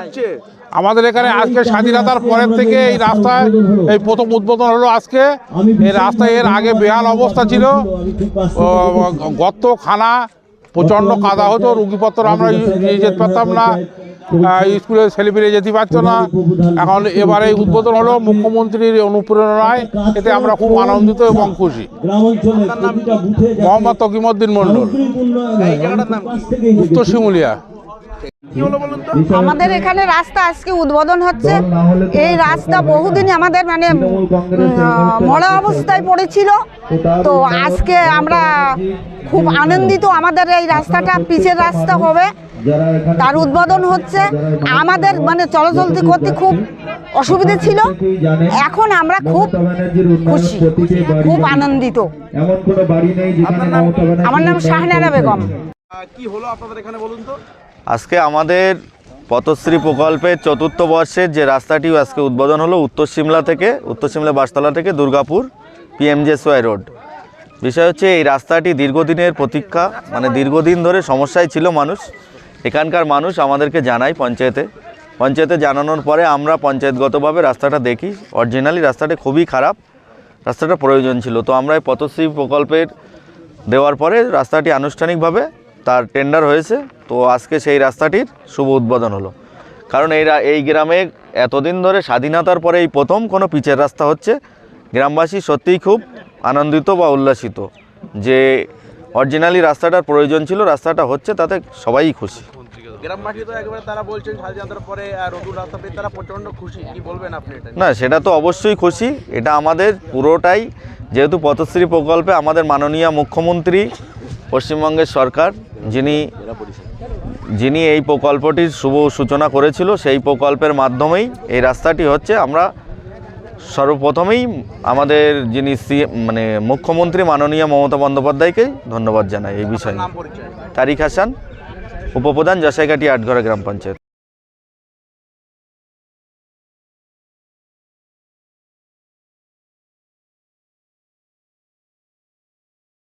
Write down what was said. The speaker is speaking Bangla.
হচ্ছে। আমাদের এখানে আজকে স্বাধীনতার পরের থেকে এই রাস্তায় এই প্রথম উদ্বোধন হলো আজকে। এই রাস্তায় এর আগে বেহাল অবস্থা ছিল। গর্ত খানা প্রচণ্ড কাদা হতো রুগীপত্র আমরা নিয়ে যেতে পারতাম না। স্কুলে ছেলেপিলে যেতে পারতো না। এখন এবারে এই উদ্বোধন হলো মুখ্যমন্ত্রীর অনুপ্রেরণায়। এতে আমরা খুব আনন্দিত এবং খুশি। মোহাম্মদ তকিমুদ্দিন কি? উত্তর শিমুলিয়া। আমাদের এখানে রাস্তা আজকে উদ্বোধন হচ্ছে। এই রাস্তা বহুদিন আমাদের মানে মরা অবস্থায় পড়েছিল। তো আজকে আমরা খুব আনন্দিত আমাদের এই রাস্তাটা পিচের রাস্তা হবে। তার উদ্বোধন হচ্ছে। আমাদের মানে চলাচলতি করতে খুব অসুবিধে ছিল। এখন আমরা খুব খুশি খুব আনন্দিত। এমন কোনো বাড়ি নেই যেখানে মমতা ব্যানার্জি আমার নাম শাহনারা বেগম। কি হলো আপনাদের এখানে বলুন তো? আজকে আমাদের পথশ্রী প্রকল্পের চতুর্থ বর্ষের যে রাস্তাটি আজকে উদ্বোধন হলো উত্তর সিমলা থেকে, উত্তর সিমলা বাসতলা থেকে দুর্গাপুর পিএমজেসওয়াই রোড বিষয় হচ্ছে এই রাস্তাটি দীর্ঘদিনের প্রতীক্ষা মানে দীর্ঘদিন ধরে সমস্যায় ছিল মানুষ। এখানকার মানুষ আমাদেরকে জানায় পঞ্চায়েতে। পঞ্চায়েতে জানানোর পরে আমরা পঞ্চায়েতগতভাবে রাস্তাটা দেখি। অরিজিনালি রাস্তাটা খুবই খারাপ, রাস্তাটা প্রয়োজন ছিল। তো আমরা এই পথশ্রী প্রকল্পের দেওয়ার পরে রাস্তাটি আনুষ্ঠানিকভাবে তার টেন্ডার হয়েছে তো আজকে সেই রাস্তাটির শুভ উদ্বোধন হলো। কারণ এই এই গ্রামে এতদিন ধরে স্বাধীনতার পরে এই প্রথম কোনো পিচের রাস্তা হচ্ছে। গ্রামবাসী সত্যিই খুব আনন্দিত বা উল্লাসিত যে অরিজিনালি রাস্তাটার প্রয়োজন ছিল রাস্তাটা হচ্ছে তাতে সবাই খুশি। গ্রামবাসী তো একবারে তারা বলছেন স্বাধীনতার পরে নতুন রাস্তা পেয়ে তারা প্রচণ্ড খুশি। কি বলবেন আপনি এটা না সেটা তো অবশ্যই খুশি। এটা আমাদের পুরোটাই যেহেতু পথশ্রী প্রকল্পে আমাদের মাননীয় মুখ্যমন্ত্রী পশ্চিমবঙ্গের সরকার যিনি যিনি এই প্রকল্পটির শুভ সূচনা করেছিল, সেই প্রকল্পের মাধ্যমেই এই রাস্তাটি হচ্ছে আমরা সর্বপ্রথমেই আমাদের যিনি মানে মুখ্যমন্ত্রী মাননীয় মমতা বন্দ্যোপাধ্যায়কে ধন্যবাদ জানাই এই বিষয়ে। তারিক হাসান, উপপ্রধান জসাইকাটি আটঘরা গ্রাম পঞ্চায়েত।